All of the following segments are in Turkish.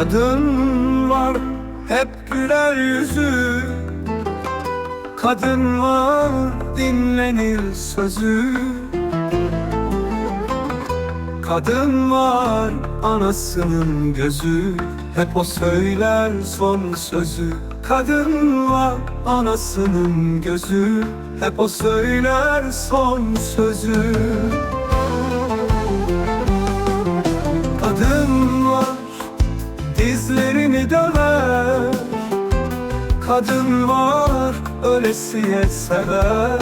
Kadın var hep güler yüzü. Kadın var dinlenir sözü. Kadın var anasının gözü. Hep o söyler son sözü. Kadın var anasının gözü. Hep o söyler son sözü dizlerini döver. Kadın var ölesiye sever.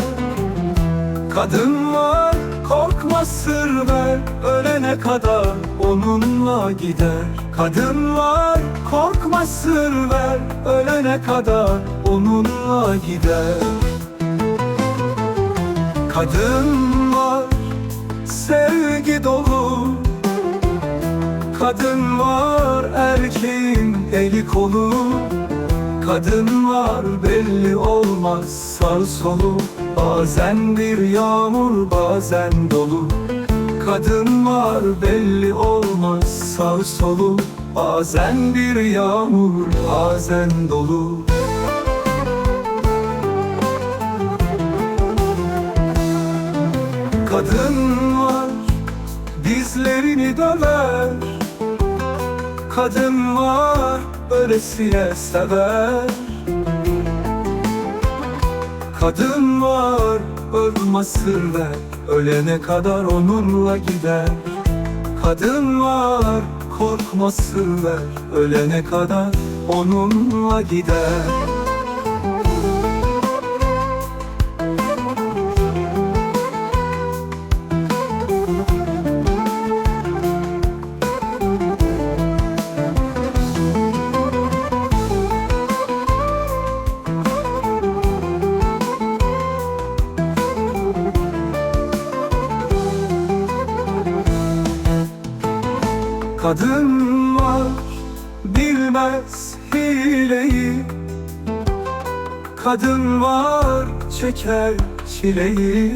Kadın var korkma sır ver. Ölene kadar onunla gider. Kadın var korkma sır ver. Ölene kadar onunla gider. Kadın var sevgi dolu. Kadın var erkeğin eli kolu. Kadın var belli olmaz sağ solu. Bazen bir yağmur bazen dolu. Kadın var belli olmaz sağ solu. Bazen bir yağmur bazen dolu. Kadın var dizlerini döver Kadın var ölesiye sever. Kadın var ölme sır ver Ölene kadar onunla gider. Kadın var korkma sır ver Ölene kadar onunla gider Kadın var bilmez hileyi. Kadın var çeker çileyi.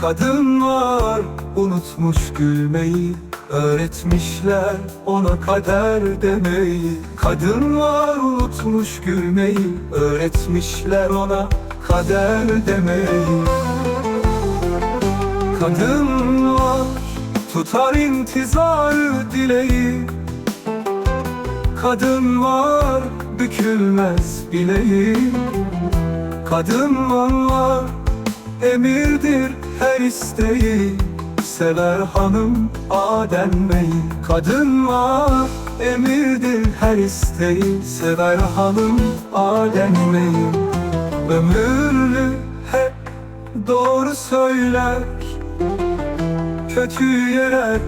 Kadın var unutmuş gülmeyi. Öğretmişler ona kader demeyi. Kadın var unutmuş gülmeyi. Öğretmişler ona kader demeyi. Kadın tutar intizarı dileği. Kadın var bükülmez bileği. Kadın var emirdir her isteği. Sever hanım Adem Bey. Kadın var emirdir her isteği. Sever hanım Adem Bey. Ömürlü hep doğru söyler Kötü yerer,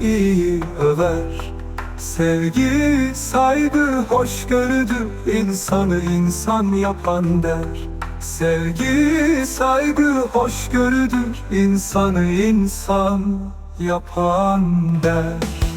iyi över. Sevgi, saygı, hoşgörüdür. İnsanı insan yapan der. Sevgi, saygı, hoşgörüdür. İnsanı insan yapan der